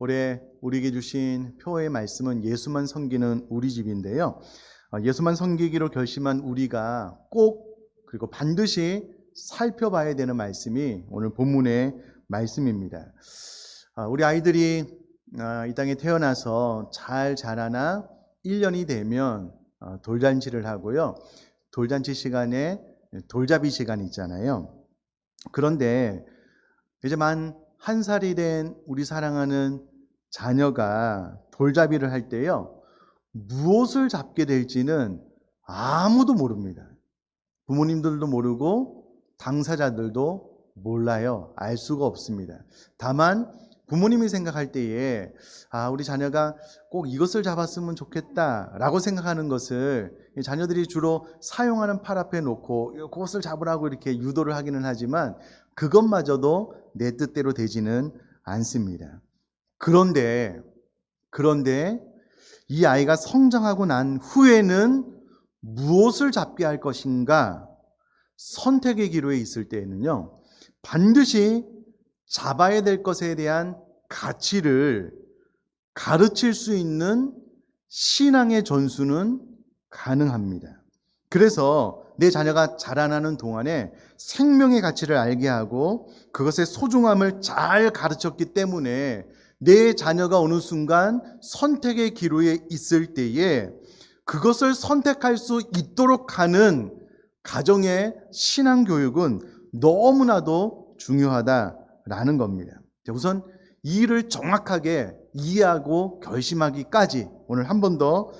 올해 우리에게 주신 표의 말씀은 예수만 섬기는 우리 집인데요. 어, 예수만 섬기기로 결심한 우리가 꼭 그리고 반드시 살펴봐야 되는 말씀이 오늘 본문의 말씀입니다. 아, 우리 아이들이 아, 이 땅에 태어나서 잘 자라나 1년이 되면 어, 돌잔치를 하고요. 돌잔치 시간에 돌잡이 시간이 있잖아요. 그런데 이제 만 한 살이 된 우리 사랑하는 자녀가 돌잡이를 할 때요. 무엇을 잡게 될지는 아무도 모릅니다. 부모님들도 모르고 당사자들도 몰라요. 알 수가 없습니다. 다만 부모님이 생각할 때에 아 우리 자녀가 꼭 이것을 잡았으면 좋겠다라고 생각하는 것을 이 자녀들이 주로 사용하는 팔 앞에 놓고 그것을 잡으라고 이렇게 유도를 하기는 하지만 그것마저도 내 뜻대로 되지는 않습니다. 그런데 그런데 이 아이가 성장하고 난 후에는 무엇을 잡게 할 것인가 선택의 기로에 있을 때에는요 반드시 잡아야 될 것에 대한 가치를 가르칠 수 있는 신앙의 전수는 가능합니다. 그래서 내 자녀가 자라나는 동안에 생명의 가치를 알게 하고 그것의 소중함을 잘 가르쳤기 때문에 내 자녀가 어느 순간 선택의 기로에 있을 때에 그것을 선택할 수 있도록 하는 가정의 신앙 교육은 너무나도 중요하다라는 겁니다. 자, 우선 이 일을 정확하게 이해하고 결심하기까지 오늘 한 번 더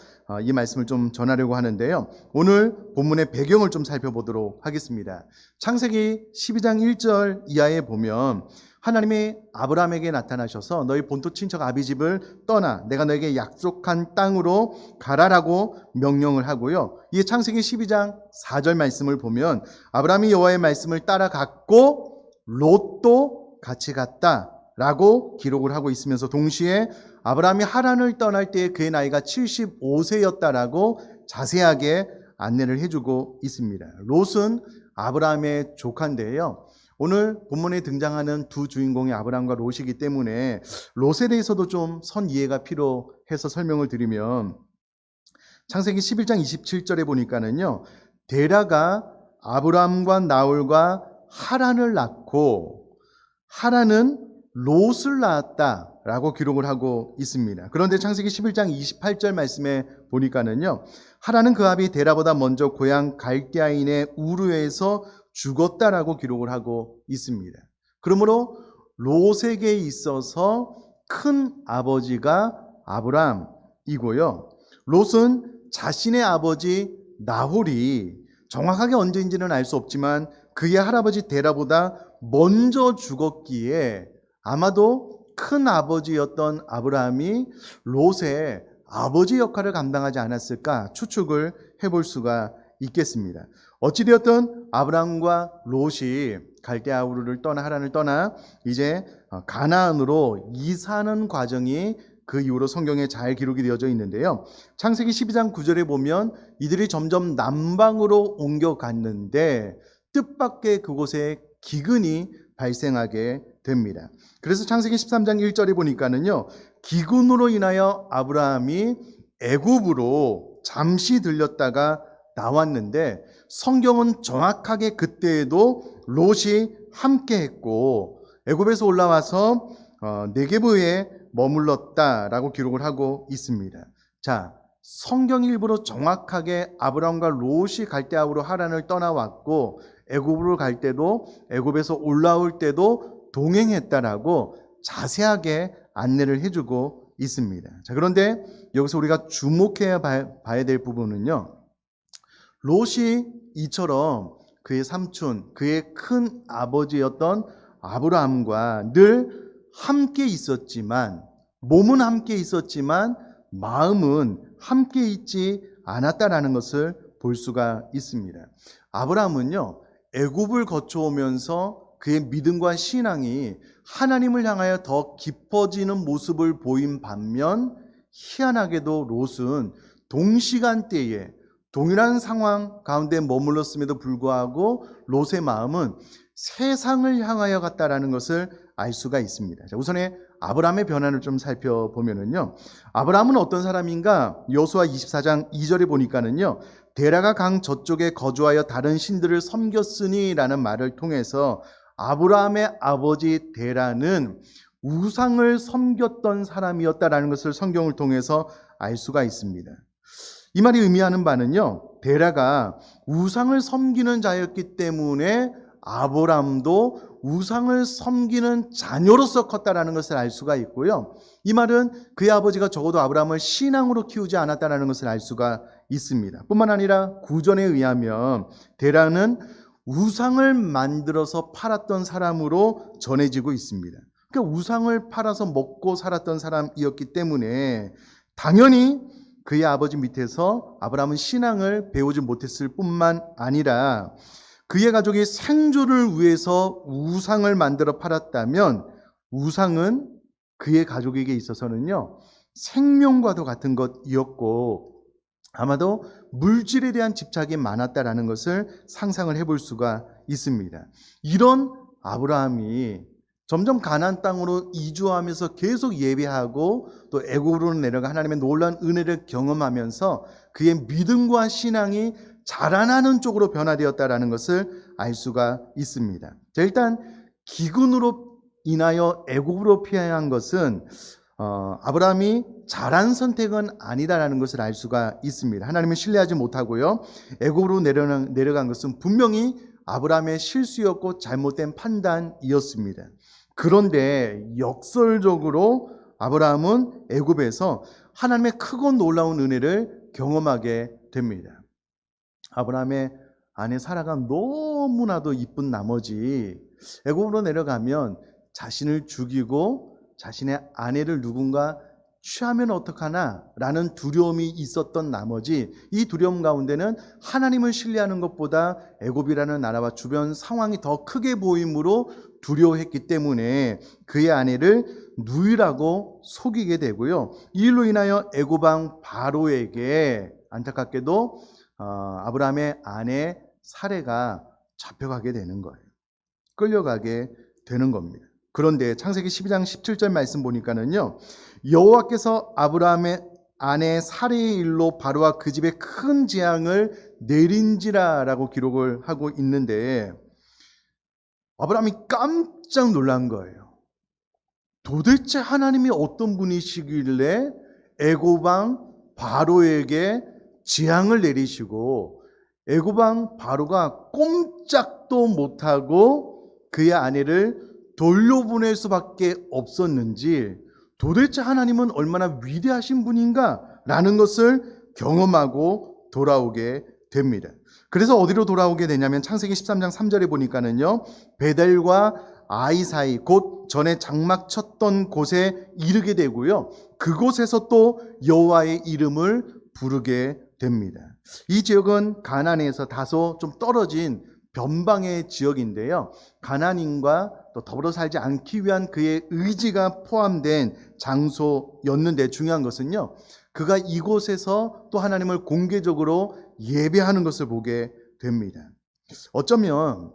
이 말씀을 좀 전하려고 하는데요. 오늘 본문의 배경을 좀 살펴보도록 하겠습니다. 창세기 12장 1절 이하에 보면 하나님이 아브라함에게 나타나셔서 너희 본토 친척 아비집을 떠나 내가 너에게 약속한 땅으로 가라라고 명령을 하고요. 이 창세기 12장 4절 말씀을 보면 아브라함이 여호와의 말씀을 따라갔고 롯도 같이 갔다라고 기록을 하고 있으면서 동시에 아브라함이 하란을 떠날 때 그의 나이가 75세였다라고 자세하게 안내를 해주고 있습니다. 롯은 아브라함의 조카인데요. 오늘 본문에 등장하는 두 주인공이 아브라함과 롯이기 때문에 롯에 대해서도 좀 선 이해가 필요해서 설명을 드리면 창세기 11장 27절에 보니까는요. 데라가 아브라함과 나홀과 하란을 낳고 하란은 롯을 낳았다 라고 기록을 하고 있습니다. 그런데 창세기 11장 28절 말씀에 보니까는요. 하란은 그 아비 데라보다 먼저 고향 갈대아인의 우르에서 죽었다라고 기록을 하고 있습니다. 그러므로 롯에게 있어서 큰 아버지가 아브람이고요. 롯은 자신의 아버지 나홀이 정확하게 언제인지는 알 수 없지만 그의 할아버지 데라보다 먼저 죽었기에 아마도 큰 아버지였던 아브라함이 롯의 아버지 역할을 감당하지 않았을까 추측을 해볼 수가 있겠습니다. 어찌되었든 아브라함과 롯이 갈대아우르를 떠나 하란을 떠나 이제 가나안으로 이사하는 과정이 그 이후로 성경에 잘 기록이 되어져 있는데요. 창세기 12장 9절에 보면 이들이 점점 남방으로 옮겨갔는데 뜻밖의 그곳에 기근이 발생하게 됩니다. 그래서 창세기 13장 1절에 보니까는요. 기근으로 인하여 아브라함이 애굽으로 잠시 들렸다가 나왔는데 성경은 정확하게 그때에도 롯이 함께 했고 애굽에서 올라와서 어, 네게브에 머물렀다라고 기록을 하고 있습니다. 자, 성경 일부로 정확하게 아브라함과 롯이 갈대아우로 하란을 떠나왔고 애굽으로 갈 때도 애굽에서 올라올 때도 동행했다라고 자세하게 안내를 해주고 있습니다. 자, 그런데 여기서 우리가 주목해야 봐야 될 부분은요. 롯이 이처럼 그의 삼촌, 그의 큰 아버지였던 아브라함과 늘 함께 있었지만, 몸은 함께 있었지만, 마음은 함께 있지 않았다라는 것을 볼 수가 있습니다. 아브라함은요, 애굽을 거쳐오면서 그의 믿음과 신앙이 하나님을 향하여 더 깊어지는 모습을 보인 반면, 희한하게도 롯은 동시간대에 동일한 상황 가운데 머물렀음에도 불구하고 롯의 마음은 세상을 향하여 갔다라는 것을 알 수가 있습니다. 자, 우선에 아브라함의 변화를 좀 살펴보면은요. 아브라함은 어떤 사람인가? 여수와 24장 2절에 보니까는요. 데라가 강 저쪽에 거주하여 다른 신들을 섬겼으니라는 말을 통해서 아브라함의 아버지 데라는 우상을 섬겼던 사람이었다라는 것을 성경을 통해서 알 수가 있습니다. 이 말이 의미하는 바는요, 데라가 우상을 섬기는 자였기 때문에 아브람도 우상을 섬기는 자녀로서 컸다라는 것을 알 수가 있고요. 이 말은 그의 아버지가 적어도 아브라함을 신앙으로 키우지 않았다라는 것을 알 수가 있습니다. 뿐만 아니라 구전에 의하면 데라는 우상을 만들어서 팔았던 사람으로 전해지고 있습니다. 그러니까 우상을 팔아서 먹고 살았던 사람이었기 때문에 당연히 그의 아버지 밑에서 아브라함은 신앙을 배우지 못했을 뿐만 아니라 그의 가족이 생존을 위해서 우상을 만들어 팔았다면 우상은 그의 가족에게 있어서는요 생명과도 같은 것이었고 아마도 물질에 대한 집착이 많았다라는 것을 상상을 해볼 수가 있습니다. 이런 아브라함이 점점 가나안 땅으로 이주하면서 계속 예배하고 또 애굽으로 내려가 하나님의 놀라운 은혜를 경험하면서 그의 믿음과 신앙이 자라나는 쪽으로 변화되었다라는 것을 알 수가 있습니다. 자, 일단 기근으로 인하여 애굽으로 피해야 한 것은 어, 아브라함이 잘한 선택은 아니다라는 것을 알 수가 있습니다. 하나님을 신뢰하지 못하고요. 애굽으로 내려간 것은 분명히 아브라함의 실수였고 잘못된 판단이었습니다. 그런데 역설적으로 아브라함은 애굽에서 하나님의 크고 놀라운 은혜를 경험하게 됩니다. 아브라함의 아내 사라가 너무나도 이쁜 나머지 애굽으로 내려가면 자신을 죽이고 자신의 아내를 누군가 취하면 어떡하나 라는 두려움이 있었던 나머지 이 두려움 가운데는 하나님을 신뢰하는 것보다 애굽이라는 나라와 주변 상황이 더 크게 보이므로 두려워했기 때문에 그의 아내를 누이라고 속이게 되고요. 이 일로 인하여 애굽왕 바로에게 안타깝게도 어, 아브라함의 아내 사례가 잡혀가게 되는 거예요. 끌려가게 되는 겁니다. 그런데 창세기 12장 17절 말씀 보니까는요. 여호와께서 아브라함의 아내 사례의 일로 바로와 그 집에 큰 재앙을 내린지라라고 기록을 하고 있는데 아브라함이 깜짝 놀란 거예요. 도대체 하나님이 어떤 분이시길래 애고방 바로에게 재앙을 내리시고 애고방 바로가 꼼짝도 못하고 그의 아내를 돌려보낼 수밖에 없었는지 도대체 하나님은 얼마나 위대하신 분인가 라는 것을 경험하고 돌아오게 됩니다. 그래서 어디로 돌아오게 되냐면 창세기 13장 3절에 보니까는요. 베델과 아이 사이 곧 전에 장막 쳤던 곳에 이르게 되고요. 그곳에서 또 여호와의 이름을 부르게 됩니다. 이 지역은 가나안에서 다소 좀 떨어진 변방의 지역인데요. 가나안인과 또 더불어 살지 않기 위한 그의 의지가 포함된 장소였는데 중요한 것은요. 그가 이곳에서 또 하나님을 공개적으로 예배하는 것을 보게 됩니다. 어쩌면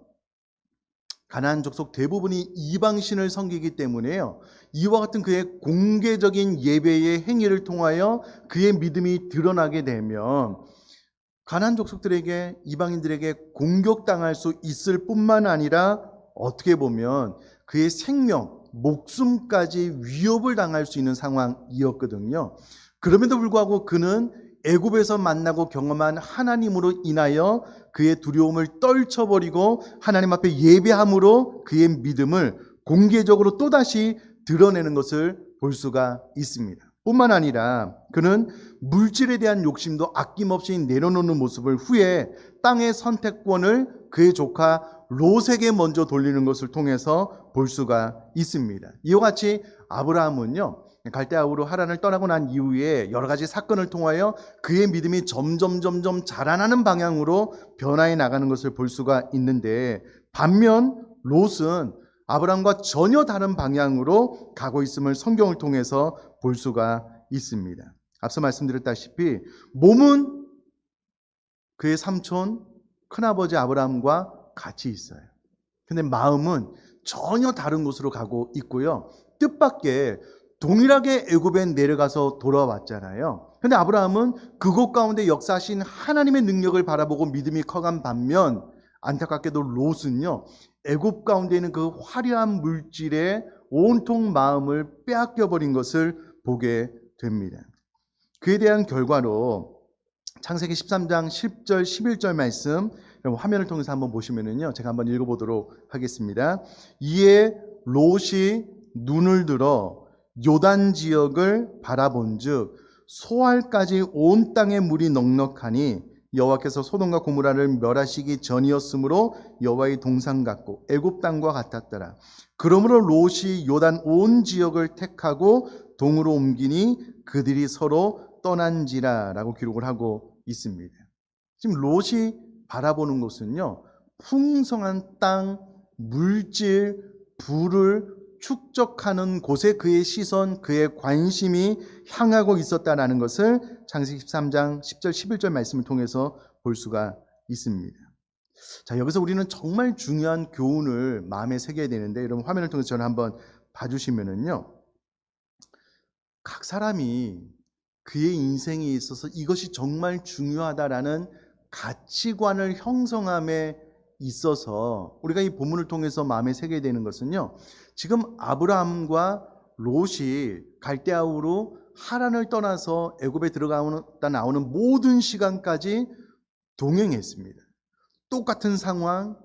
가나안 족속 대부분이 이방신을 섬기기 때문에요. 이와 같은 그의 공개적인 예배의 행위를 통하여 그의 믿음이 드러나게 되면 가나안 족속들에게 이방인들에게 공격당할 수 있을 뿐만 아니라 어떻게 보면 그의 생명, 목숨까지 위협을 당할 수 있는 상황이었거든요. 그럼에도 불구하고 그는 애굽에서 만나고 경험한 하나님으로 인하여 그의 두려움을 떨쳐버리고 하나님 앞에 예배함으로 그의 믿음을 공개적으로 또다시 드러내는 것을 볼 수가 있습니다. 뿐만 아니라 그는 물질에 대한 욕심도 아낌없이 내려놓는 모습을 후에 땅의 선택권을 그의 조카 롯에게 먼저 돌리는 것을 통해서 볼 수가 있습니다. 이와 같이 아브라함은요, 갈대아우로 하란을 떠나고 난 이후에 여러 가지 사건을 통하여 그의 믿음이 점점 점점 자라나는 방향으로 변화해 나가는 것을 볼 수가 있는데 반면 롯은 아브라함과 전혀 다른 방향으로 가고 있음을 성경을 통해서 볼 수가 있습니다. 앞서 말씀드렸다시피 몸은 그의 삼촌 큰아버지 아브라함과 같이 있어요. 근데 마음은 전혀 다른 곳으로 가고 있고요. 뜻밖의 동일하게 애굽에 내려가서 돌아왔잖아요. 근데 아브라함은 그곳 가운데 역사하신 하나님의 능력을 바라보고 믿음이 커간 반면 안타깝게도 롯은요. 애굽 가운데 있는 그 화려한 물질에 온통 마음을 빼앗겨 버린 것을 보게 됩니다. 그에 대한 결과로 창세기 13장 10절 11절 말씀 화면을 통해서 한번 보시면은요. 제가 한번 읽어 보도록 하겠습니다. 이에 롯이 눈을 들어 요단 지역을 바라본즉 소알까지 온 땅에 물이 넉넉하니 여호와께서 소돔과 고무라를 멸하시기 전이었으므로 여호와의 동상 같고 애굽 땅과 같았더라. 그러므로 롯이 요단 온 지역을 택하고 동으로 옮기니 그들이 서로 떠난지라라고 기록을 하고 있습니다. 지금 롯이 바라보는 곳은요. 풍성한 땅, 물질, 부를 축적하는 곳에 그의 시선, 그의 관심이 향하고 있었다라는 것을 창세기 13장 10절 11절 말씀을 통해서 볼 수가 있습니다. 자, 여기서 우리는 정말 중요한 교훈을 마음에 새겨야 되는데 여러분 화면을 통해서 저는 한번 봐 주시면은요. 각 사람이 그의 인생에 있어서 이것이 정말 중요하다라는 가치관을 형성함에 있어서 우리가 이 본문을 통해서 마음에 새겨야 되는 것은요. 지금 아브라함과 롯이 갈대아우로 하란을 떠나서 애굽에 들어가다 나오는 모든 시간까지 동행했습니다. 똑같은 상황,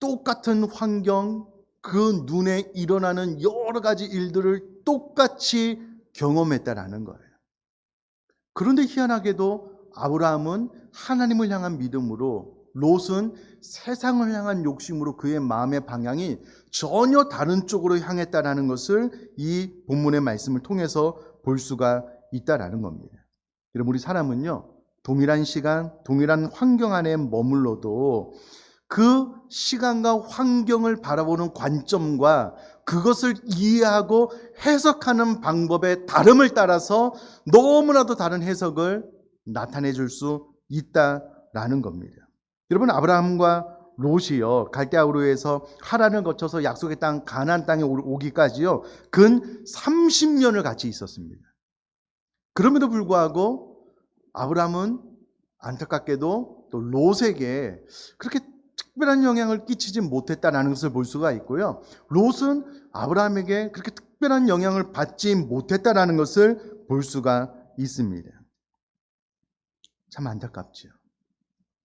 똑같은 환경, 그 눈에 일어나는 여러 가지 일들을 똑같이 경험했다라는 거예요. 그런데 희한하게도 아브라함은 하나님을 향한 믿음으로 롯은 세상을 향한 욕심으로 그의 마음의 방향이 전혀 다른 쪽으로 향했다라는 것을 이 본문의 말씀을 통해서 볼 수가 있다라는 겁니다. 여러분 우리 사람은요. 동일한 시간, 동일한 환경 안에 머물러도 그 시간과 환경을 바라보는 관점과 그것을 이해하고 해석하는 방법의 다름을 따라서 너무나도 다른 해석을 나타내 줄 수 있다라는 겁니다. 여러분 아브라함과 롯이요 갈대아우르에서 하란을 거쳐서 약속의 땅 가나안 땅에 오기까지요 근 30년을 같이 있었습니다. 그럼에도 불구하고 아브라함은 안타깝게도 또 롯에게 그렇게 특별한 영향을 끼치지 못했다라는 것을 볼 수가 있고요. 롯은 아브라함에게 그렇게 특별한 영향을 받지 못했다라는 것을 볼 수가 있습니다. 참 안타깝죠.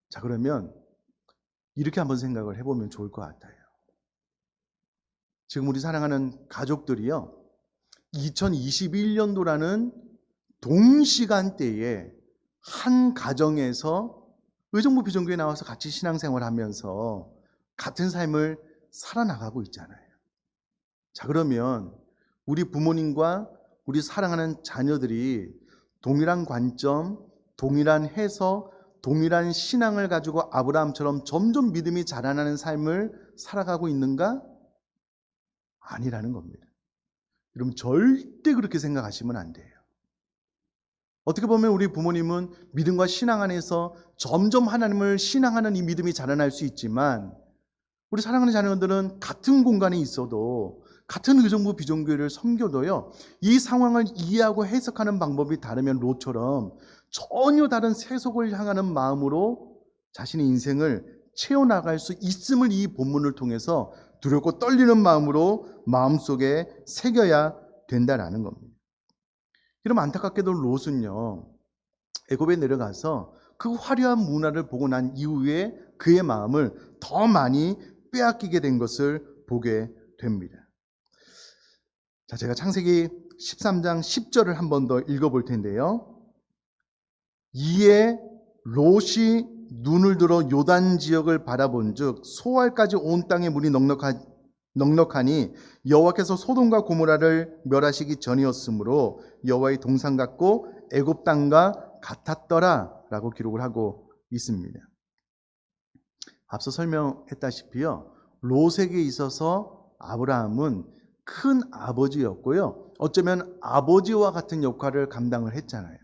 자, 그러면 이렇게 한번 생각을 해보면 좋을 것 같아요. 지금 우리 사랑하는 가족들이요. 2021년도라는 동시간대에 한 가정에서 의정부 비정교에 나와서 같이 신앙생활 하면서 같은 삶을 살아나가고 있잖아요. 자, 그러면 우리 부모님과 우리 사랑하는 자녀들이 동일한 관점, 동일한 해석, 동일한 신앙을 가지고 아브라함처럼 점점 믿음이 자라나는 삶을 살아가고 있는가? 아니라는 겁니다. 여러분 절대 그렇게 생각하시면 안 돼요. 어떻게 보면 우리 부모님은 믿음과 신앙 안에서 점점 하나님을 신앙하는 이 믿음이 자라날 수 있지만 우리 사랑하는 자녀들은 같은 공간에 있어도 같은 의정부 비정교회를 섬겨도요 이 상황을 이해하고 해석하는 방법이 다르면 롯처럼 전혀 다른 세속을 향하는 마음으로 자신의 인생을 채워나갈 수 있음을 이 본문을 통해서 두렵고 떨리는 마음으로 마음속에 새겨야 된다라는 겁니다. 그럼 안타깝게도 롯은요, 애굽에 내려가서 그 화려한 문화를 보고 난 이후에 그의 마음을 더 많이 빼앗기게 된 것을 보게 됩니다. 자, 제가 창세기 13장 10절을 한 번 더 읽어볼 텐데요. 이에 롯이 눈을 들어 요단 지역을 바라본즉 소알까지 온 땅에 물이 넉넉하, 넉넉하니 여호와께서 소돔과 고모라를 멸하시기 전이었으므로 여호와의 동상 같고 애굽 땅과 같았더라라고 기록을 하고 있습니다. 앞서 설명했다시피요. 롯에게 있어서 아브라함은 큰 아버지였고요. 어쩌면 아버지와 같은 역할을 감당을 했잖아요.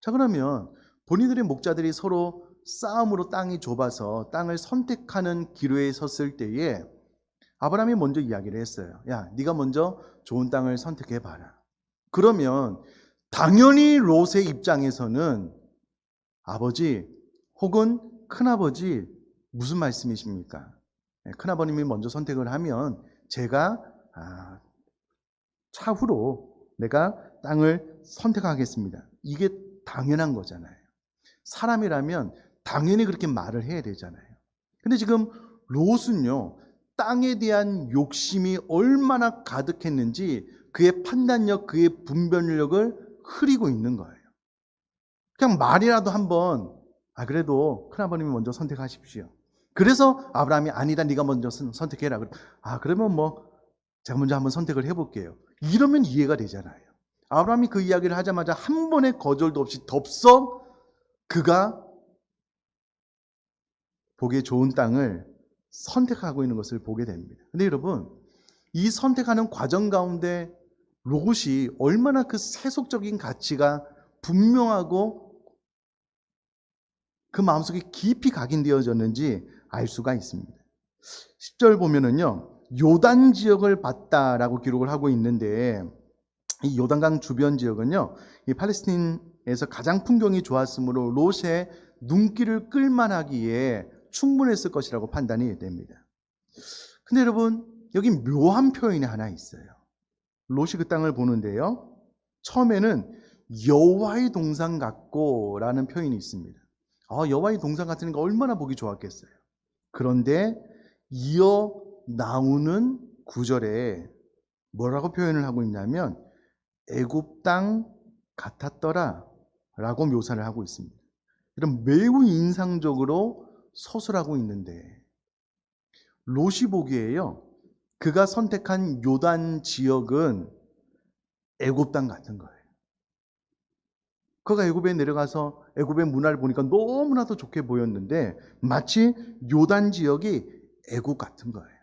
자, 그러면 본인들의 목자들이 서로 싸움으로 땅이 좁아서 땅을 선택하는 기로에 섰을 때에 아브라함이 먼저 이야기를 했어요. 야, 네가 먼저 좋은 땅을 선택해 봐라. 그러면 당연히 롯의 입장에서는 아버지 혹은 큰아버지 무슨 말씀이십니까? 네, 큰아버님이 먼저 선택을 하면 제가 아, 차후로 내가 땅을 선택하겠습니다. 이게 당연한 거잖아요. 사람이라면 당연히 그렇게 말을 해야 되잖아요. 근데 지금 롯은요, 땅에 대한 욕심이 얼마나 가득했는지 그의 판단력, 그의 분별력을 흐리고 있는 거예요. 그냥 말이라도 한번, 아, 그래도 큰아버님이 먼저 선택하십시오. 그래서 아브라함이 아니다, 네가 먼저 선- 선택해라. 아, 그러면 뭐, 제가 먼저 한번 선택을 해볼게요. 이러면 이해가 되잖아요. 아브라함이 그 이야기를 하자마자 한 번의 거절도 없이 덥석 그가 보기에 좋은 땅을 선택하고 있는 것을 보게 됩니다. 근데 여러분, 이 선택하는 과정 가운데 롯이 얼마나 그 세속적인 가치가 분명하고 그 마음속에 깊이 각인되어졌는지 알 수가 있습니다. 10절 보면은요, 요단 지역을 봤다라고 기록을 하고 있는데, 이 요단강 주변 지역은요, 이 팔레스틴에서 가장 풍경이 좋았으므로 롯의 눈길을 끌만하기에 충분했을 것이라고 판단이 됩니다. 근데 여러분, 여기 묘한 표현이 하나 있어요. 롯이 그 땅을 보는데요. 처음에는 여호와의 동산 같고라는 표현이 있습니다. 아, 여호와의 동산 같으니까 얼마나 보기 좋았겠어요. 그런데 이어 나오는 구절에 뭐라고 표현을 하고 있냐면 애굽 땅 같았더라라고 묘사를 하고 있습니다. 이런 매우 인상적으로 서술하고 있는데 롯이 보기에요. 그가 선택한 요단 지역은 애굽 땅 같은 거예요. 그가 애굽에 내려가서 애굽의 문화를 보니까 너무나도 좋게 보였는데 마치 요단 지역이 애굽 같은 거예요.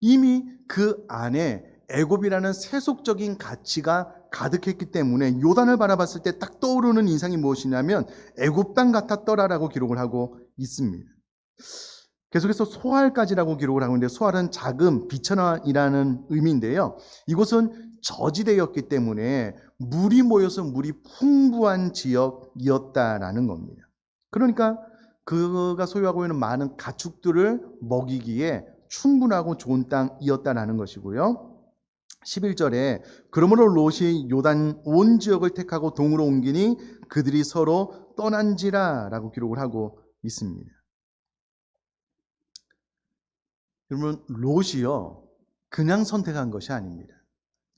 이미 그 안에 애굽이라는 세속적인 가치가 가득했기 때문에 요단을 바라봤을 때 딱 떠오르는 인상이 무엇이냐면 애굽 땅 같았더라라고 기록을 하고 있습니다. 계속해서 소알까지라고 기록을 하고 있는데 소알은 작은 비천화이라는 의미인데요. 이곳은 저지대였기 때문에 물이 모여서 물이 풍부한 지역이었다라는 겁니다. 그러니까 그가 소유하고 있는 많은 가축들을 먹이기에 충분하고 좋은 땅이었다라는 것이고요. 11절에 그러므로 롯이 요단 온 지역을 택하고 동으로 옮기니 그들이 서로 떠난지라라고 기록을 하고 있습니다. 여러분 롯이요 그냥 선택한 것이 아닙니다.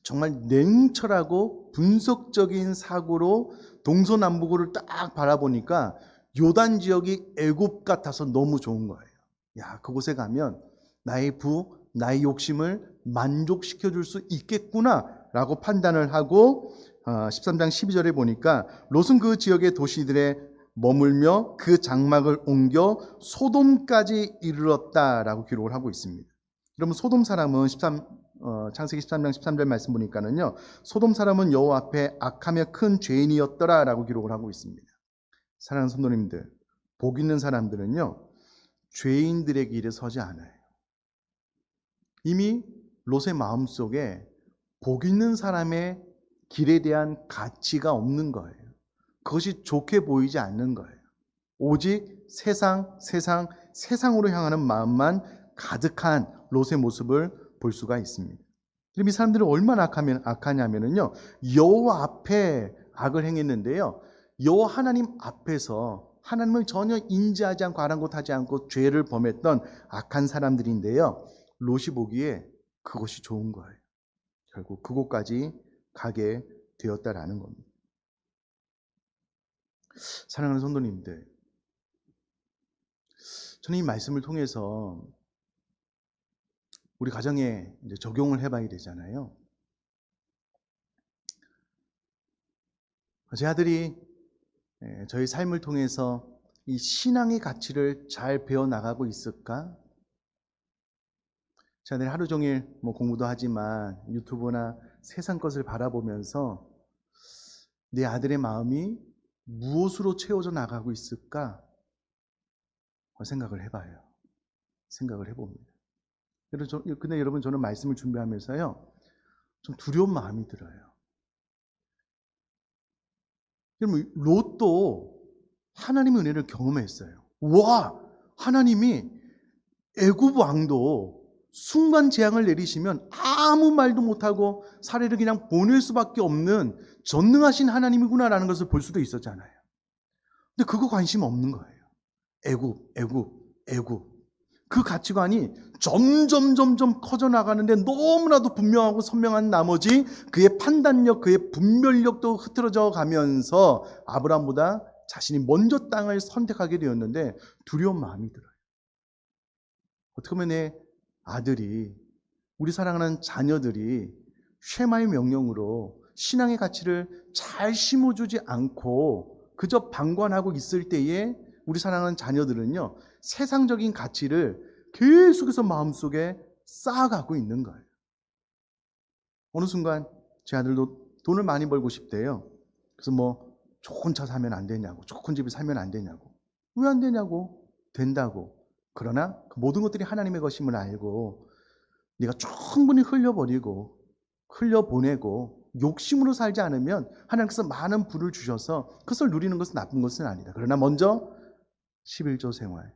정말 냉철하고 분석적인 사고로 동서남북을 딱 바라보니까 요단 지역이 애굽 같아서 너무 좋은 거예요. 야 그곳에 가면 나의 부, 나의 욕심을 만족시켜 줄 수 있겠구나라고 판단을 하고 13장 12절에 보니까 롯은 그 지역의 도시들에 머물며 그 장막을 옮겨 소돔까지 이르렀다라고 기록을 하고 있습니다. 그러면 소돔 사람은 13 어, 창세기 13장 13절 말씀 보니까는요. 소돔 사람은 여호와 앞에 악하며 큰 죄인이었더라라고 기록을 하고 있습니다. 사랑하는 성도님들, 복 있는 사람들은요. 죄인들의 길에 서지 않아요. 이미 롯의 마음속에 복 있는 사람의 길에 대한 가치가 없는 거예요. 그것이 좋게 보이지 않는 거예요. 오직 세상, 세상, 세상으로 향하는 마음만 가득한 롯의 모습을 볼 수가 있습니다. 그럼 이 사람들은 얼마나 악하면, 악하냐면요. 여호와 앞에 악을 행했는데요. 여호와 하나님 앞에서 하나님을 전혀 인지하지 않고 아랑곳하지 않고 죄를 범했던 악한 사람들인데요. 롯이 보기에 그것이 좋은 거예요. 결국 그곳까지 가게 되었다라는 겁니다. 사랑하는 성도님들, 저는 이 말씀을 통해서 우리 가정에 적용을 해봐야 되잖아요. 제 아들이 예, 저희 삶을 통해서 이 신앙의 가치를 잘 배워 나가고 있을까? 제 아들이 하루 종일 뭐 공부도 하지만 유튜브나 세상 것을 바라보면서 내 아들의 마음이 무엇으로 채워져 나가고 있을까? 생각을 해봐요. 생각을 해봅니다. 근데 여러분 저는 말씀을 준비하면서요. 좀 두려운 마음이 들어요. 여러분 롯도 하나님의 은혜를 경험했어요. 와 하나님이 애굽 왕도 순간 재앙을 내리시면 아무 말도 못하고 사례를 그냥 보낼 수밖에 없는 전능하신 하나님이구나라는 것을 볼 수도 있었잖아요. 근데 그거 관심 없는 거예요. 애굽, 애굽, 애굽. 그 가치관이 점점 점점 커져 나가는데 너무나도 분명하고 선명한 나머지 그의 판단력, 그의 분별력도 흐트러져 가면서 아브라함보다 자신이 먼저 땅을 선택하게 되었는데 두려운 마음이 들어요. 어떻게 보면 내 아들이 우리 사랑하는 자녀들이 쉐마의 명령으로 신앙의 가치를 잘 심어주지 않고 그저 방관하고 있을 때에 우리 사랑하는 자녀들은요 세상적인 가치를 계속해서 마음속에 쌓아가고 있는 거예요. 어느 순간 제 아들도 돈을 많이 벌고 싶대요. 그래서 뭐 좋은 차 사면 안 되냐고, 좋은 집을 사면 안 되냐고. 왜 안 되냐고? 된다고. 그러나 그 모든 것들이 하나님의 것임을 알고 네가 충분히 흘려버리고 흘려보내고 욕심으로 살지 않으면 하나님께서 많은 부를 주셔서 그것을 누리는 것은 나쁜 것은 아니다. 그러나 먼저 11조 생활,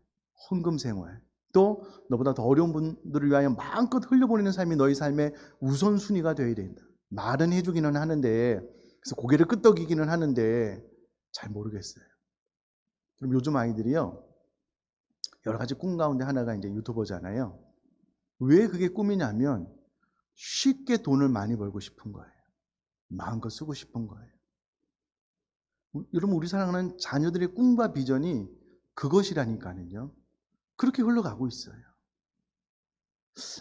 헌금 생활, 또 너보다 더 어려운 분들을 위하여 마음껏 흘려보내는 삶이 너희 삶의 우선순위가 되어야 된다. 말은 해주기는 하는데 그래서 고개를 끄덕이기는 하는데 잘 모르겠어요. 그럼 요즘 아이들이요. 여러 가지 꿈 가운데 하나가 이제 유튜버잖아요. 왜 그게 꿈이냐면 쉽게 돈을 많이 벌고 싶은 거예요. 마음껏 쓰고 싶은 거예요. 우- 여러분 우리 사랑하는 자녀들의 꿈과 비전이 그것이라니까는요. 그렇게 흘러가고 있어요.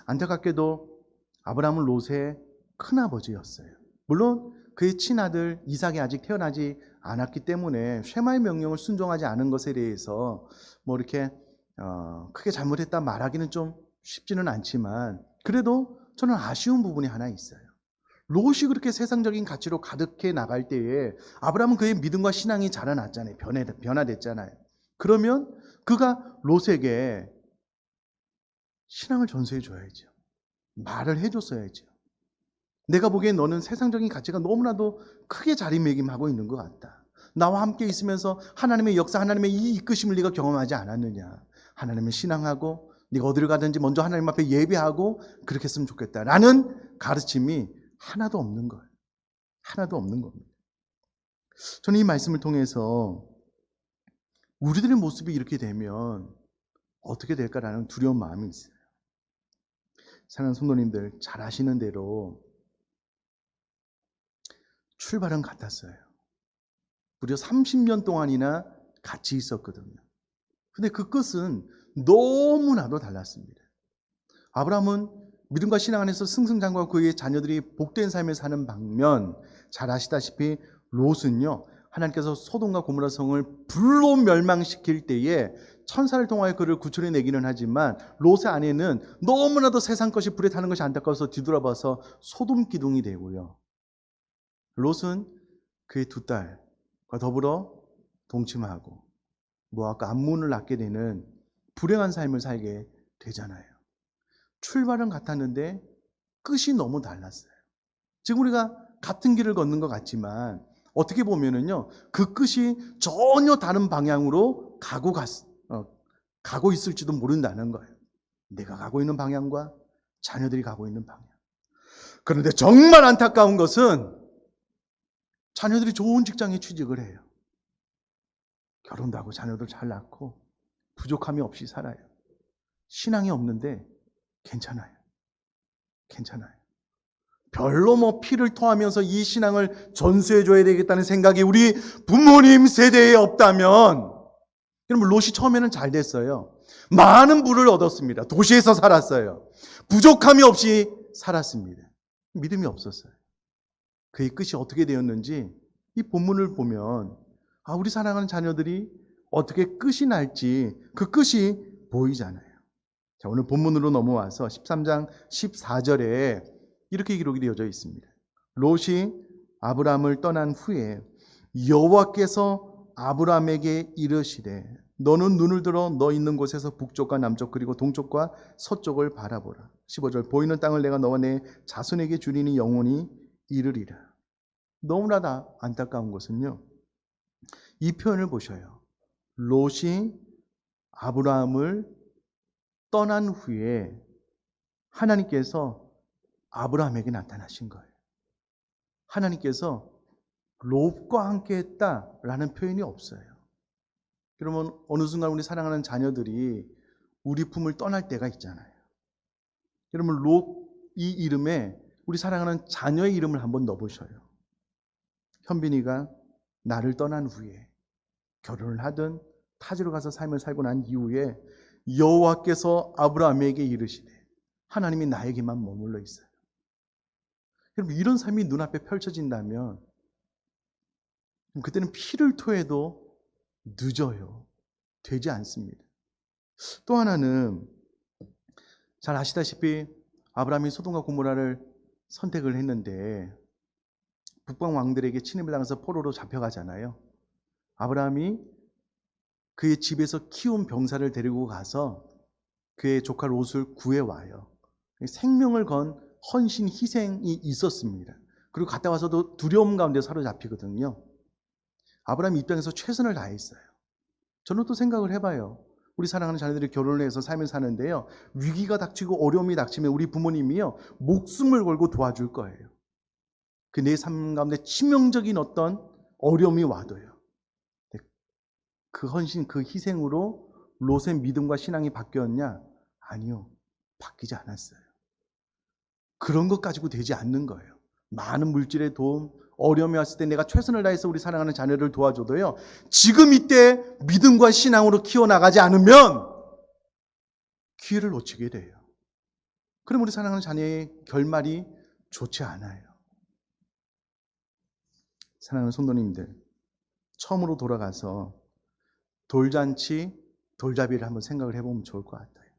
안타깝게도 아브라함은 롯의 큰아버지였어요. 물론 그의 친아들 이삭이 아직 태어나지 않았기 때문에 쉐마의 명령을 순종하지 않은 것에 대해서 뭐 이렇게 어, 크게 잘못했다 말하기는 좀 쉽지는 않지만 그래도 저는 아쉬운 부분이 하나 있어요. 롯이 그렇게 세상적인 가치로 가득해 나갈 때에 아브라함은 그의 믿음과 신앙이 자라났잖아요. 변해, 변화됐잖아요. 그러면 그가 롯에게 신앙을 전수해 줘야죠. 말을 해줬어야죠. 내가 보기엔 너는 세상적인 가치가 너무나도 크게 자리매김하고 있는 것 같다. 나와 함께 있으면서 하나님의 역사, 하나님의 이 이끄심을 네가 경험하지 않았느냐. 하나님을 신앙하고 네가 어디를 가든지 먼저 하나님 앞에 예배하고 그렇게 했으면 좋겠다. 라는 가르침이 하나도 없는 거예요. 하나도 없는 겁니다. 저는 이 말씀을 통해서 우리들의 모습이 이렇게 되면 어떻게 될까라는 두려운 마음이 있어요. 사랑하는 성도님들 잘 아시는 대로 출발은 같았어요. 무려 30년 동안이나 같이 있었거든요. 근데 그 끝은 너무나도 달랐습니다. 아브라함은 믿음과 신앙 안에서 승승장구하고 그의 자녀들이 복된 삶을 사는 방면 잘 아시다시피 롯은요 하나님께서 소돔과 고모라 성을 불로 멸망시킬 때에 천사를 통하여 그를 구출해 내기는 하지만 롯의 아내는 너무나도 세상 것이 불에 타는 것이 안타까워서 뒤돌아봐서 소돔 기둥이 되고요. 롯은 그의 두 딸과 더불어 동침하고 모압과 암몬을 낳게 되는 불행한 삶을 살게 되잖아요. 출발은 같았는데 끝이 너무 달랐어요. 지금 우리가 같은 길을 걷는 것 같지만 어떻게 보면은요 그 끝이 전혀 다른 방향으로 가고 갔, 어, 가고 있을지도 모른다는 거예요. 내가 가고 있는 방향과 자녀들이 가고 있는 방향. 그런데 정말 안타까운 것은 자녀들이 좋은 직장에 취직을 해요. 결혼도 하고 자녀들 잘 낳고 부족함이 없이 살아요. 신앙이 없는데 괜찮아요. 괜찮아요. 별로 뭐 피를 토하면서 이 신앙을 전수해 줘야 되겠다는 생각이 우리 부모님 세대에 없다면 여러분 롯이 처음에는 잘 됐어요. 많은 부를 얻었습니다. 도시에서 살았어요. 부족함이 없이 살았습니다. 믿음이 없었어요. 그의 끝이 어떻게 되었는지 이 본문을 보면 아 우리 사랑하는 자녀들이 어떻게 끝이 날지 그 끝이 보이잖아요. 자, 오늘 본문으로 넘어와서 13장 14절에 이렇게 기록이 되어져 있습니다. 롯이 아브라함을 떠난 후에 여호와께서 아브라함에게 이르시되 너는 눈을 들어 너 있는 곳에서 북쪽과 남쪽 그리고 동쪽과 서쪽을 바라보라. 15절 보이는 땅을 내가 너와 내 자손에게 주리니 영원히 이르리라. 너무나 다 안타까운 것은요. 이 표현을 보셔요. 롯이 아브라함을 떠난 후에 하나님께서 아브라함에게 나타나신 거예요. 하나님께서 롯과 함께 했다라는 표현이 없어요. 그러면 어느 순간 우리 사랑하는 자녀들이 우리 품을 떠날 때가 있잖아요. 그러면 롯이 이름에 우리 사랑하는 자녀의 이름을 한번 넣어보셔요. 현빈이가 나를 떠난 후에 결혼을 하든 타지로 가서 삶을 살고 난 이후에 여호와께서 아브라함에게 이르시되 하나님이 나에게만 머물러 있어요. 여러분 이런 삶이 눈앞에 펼쳐진다면 그때는 피를 토해도 늦어요. 되지 않습니다. 또 하나는 잘 아시다시피 아브라함이 소돔과 고모라를 선택을 했는데 북방 왕들에게 침입을 당해서 포로로 잡혀가잖아요. 아브라함이 그의 집에서 키운 병사를 데리고 가서 그의 조카 롯을 구해와요. 생명을 건 헌신 희생이 있었습니다. 그리고 갔다 와서도 두려움 가운데 사로잡히거든요. 아브라함 입장에서 최선을 다했어요. 저는 또 생각을 해봐요. 우리 사랑하는 자녀들이 결혼을 해서 삶을 사는데요. 위기가 닥치고 어려움이 닥치면 우리 부모님이요. 목숨을 걸고 도와줄 거예요. 그 내 삶 가운데 치명적인 어떤 어려움이 와도요. 그 헌신, 그 희생으로 롯의 믿음과 신앙이 바뀌었냐? 아니요. 바뀌지 않았어요. 그런 것 가지고 되지 않는 거예요. 많은 물질의 도움, 어려움이 왔을 때 내가 최선을 다해서 우리 사랑하는 자녀를 도와줘도요. 지금 이때 믿음과 신앙으로 키워나가지 않으면 기회를 놓치게 돼요. 그럼 우리 사랑하는 자녀의 결말이 좋지 않아요. 사랑하는 손도님들, 처음으로 돌아가서 돌잔치, 돌잡이를 한번 생각을 해보면 좋을 것 같아요.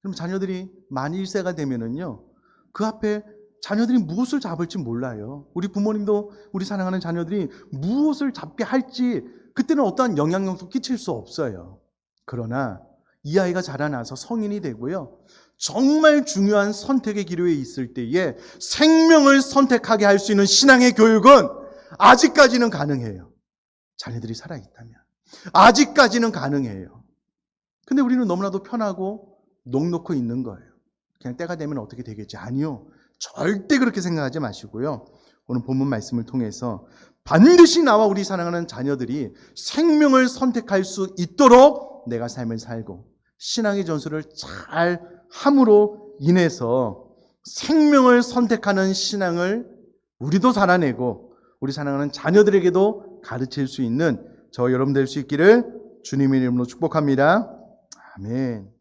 그럼 자녀들이 만 1세가 되면은요, 그 앞에 자녀들이 무엇을 잡을지 몰라요. 우리 부모님도 우리 사랑하는 자녀들이 무엇을 잡게 할지 그때는 어떠한 영향력도 끼칠 수 없어요. 그러나 이 아이가 자라나서 성인이 되고요. 정말 중요한 선택의 기로에 있을 때에 생명을 선택하게 할 수 있는 신앙의 교육은 아직까지는 가능해요. 자녀들이 살아있다면. 아직까지는 가능해요. 근데 우리는 너무나도 편하고 녹놓고 있는 거예요. 그냥 때가 되면 어떻게 되겠지? 아니요. 절대 그렇게 생각하지 마시고요. 오늘 본문 말씀을 통해서 반드시 나와 우리 사랑하는 자녀들이 생명을 선택할 수 있도록 내가 삶을 살고 신앙의 전술을 잘 함으로 인해서 생명을 선택하는 신앙을 우리도 살아내고 우리 사랑하는 자녀들에게도 가르칠 수 있는 저 여러분 될 수 있기를 주님의 이름으로 축복합니다. 아멘.